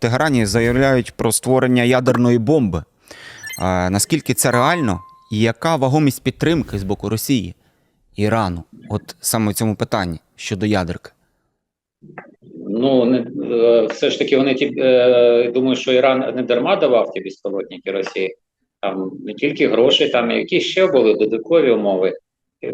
Тегерані заявляють про створення ядерної бомби. Наскільки це реально, і яка вагомість підтримки з боку Росії, Ірану? От саме в цьому питанні щодо ядерки? Ну е, все ж таки вони ті е, думаю, що Іран не дарма давав ті безпілотники Росії. Там не тільки гроші, там які ще були додаткові умови.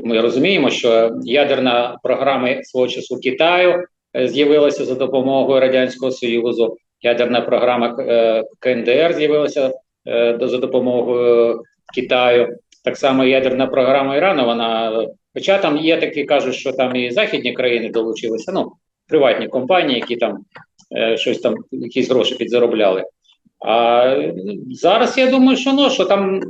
Ми розуміємо, що ядерна програма свого часу Китаю е, з'явилася за допомогою Радянського Союзу. Ядерна програма е, КНДР з'явилася е, за допомогою Китаю. Так само ядерна програма Ірану. Вона хоча там є такі, кажуть, що там і західні країни долучилися. Ну приватні компанії, які там е, щось там, якісь гроші підзаробляли. А зараз я думаю, що ну, що там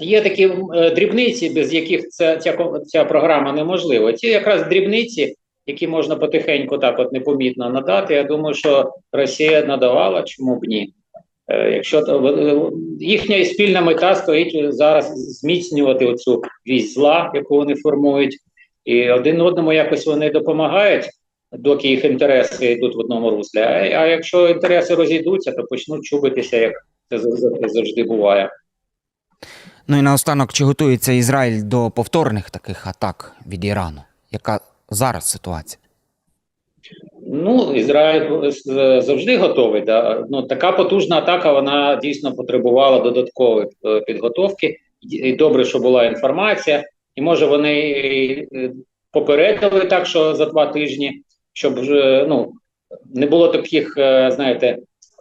є такі дрібниці, без яких ця, ця, ця програма неможлива. Ці якраз дрібниці, які можна потихеньку так от непомітно надати. Я думаю, що Росія надавала, чому б ні. Е, Якщо їхня спільна мета стоїть зараз зміцнювати оцю вісь зла, яку вони формують, і один одному якось вони допомагають, доки їх інтереси йдуть в одному руслі. А, якщо інтереси розійдуться, то почнуть чубитися, як це завжди буває. Ну і наостанок, чи готується Ізраїль до повторних таких атак від Ірану? Яка зараз ситуація? Ну, Ізраїль е, завжди готовий. Да? Ну, така потужна атака вона дійсно потребувала додаткової е, підготовки. І добре, що була інформація, і може вони е, попередили так, що за два тижні, щоб ну не було таких, е, знаєте,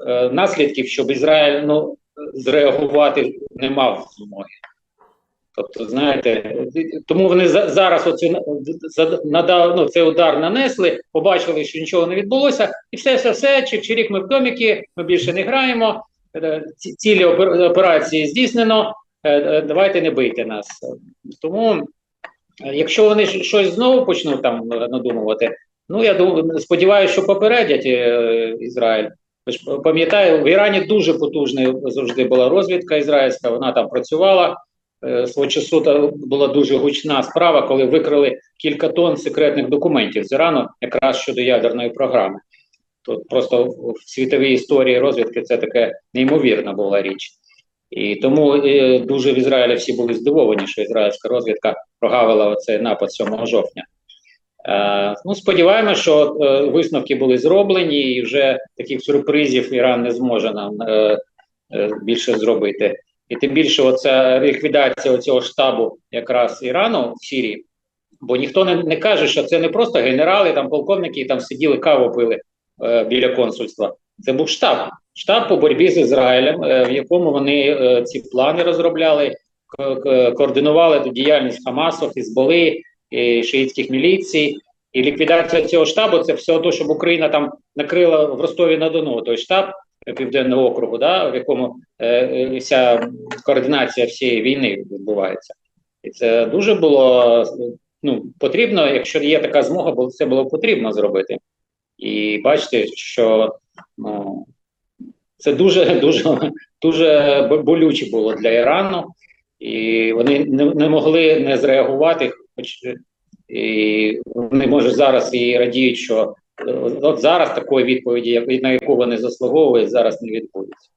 е, наслідків, щоб Ізраїль ну зреагувати не мав змоги. Тобто, знаєте, тому вони за- зараз оцю за- надав, ну, цей удар нанесли, побачили, що нічого не відбулося, і все, все, все, чик чирік ми в доміки, ми більше не граємо. е, ці- Цілі опер- операції здійснено. е, е, Давайте не бийте нас. Тому, якщо вони щось знову почнуть там надумувати, ну я думаю, сподіваюся, що попередять Ізраїль. Ви ж пам'ятаю, в Ірані дуже потужна завжди була розвідка ізраїльська, вона там працювала. Е, Свого часу та була дуже гучна справа, коли викрили кілька тонн секретних документів з Ірану, якраз щодо ядерної програми. Тут просто в світовій історії розвідки це таке неймовірна була річ. І тому е, дуже в Ізраїлі всі були здивовані, що ізраїльська розвідка прогавила оцей напад 7 жовтня. Е, ну, сподіваємося, що е, висновки були зроблені, і вже таких сюрпризів Іран не зможе нам е, е, більше зробити. І тим більше, оця ліквідація цього штабу якраз Ірану в Сирії, бо ніхто не, не каже, що це не просто генерали, там полковники, які там сиділи, каву пили е, біля консульства. Це був штаб, штаб по боротьбі з Ізраїлем, е, в якому вони е, ці плани розробляли, ко- ко- координували ту діяльність Хамасу, Хізболи, і шиїтських міліцій. І ліквідація цього штабу це все те, щоб Україна там накрила в Ростові на Дону той штаб Південного округу, да, в якому е, е, вся координація всієї війни відбувається. І це дуже було ну, потрібно, якщо є така змога, бо це було потрібно зробити. І бачите, що ну, це дуже дуже дуже болюче було для Ірану, і вони не, не могли не зреагувати, хоч і вони може зараз і радіють, що от зараз такої відповіді, на яку вони заслуговують, зараз не відбудеться.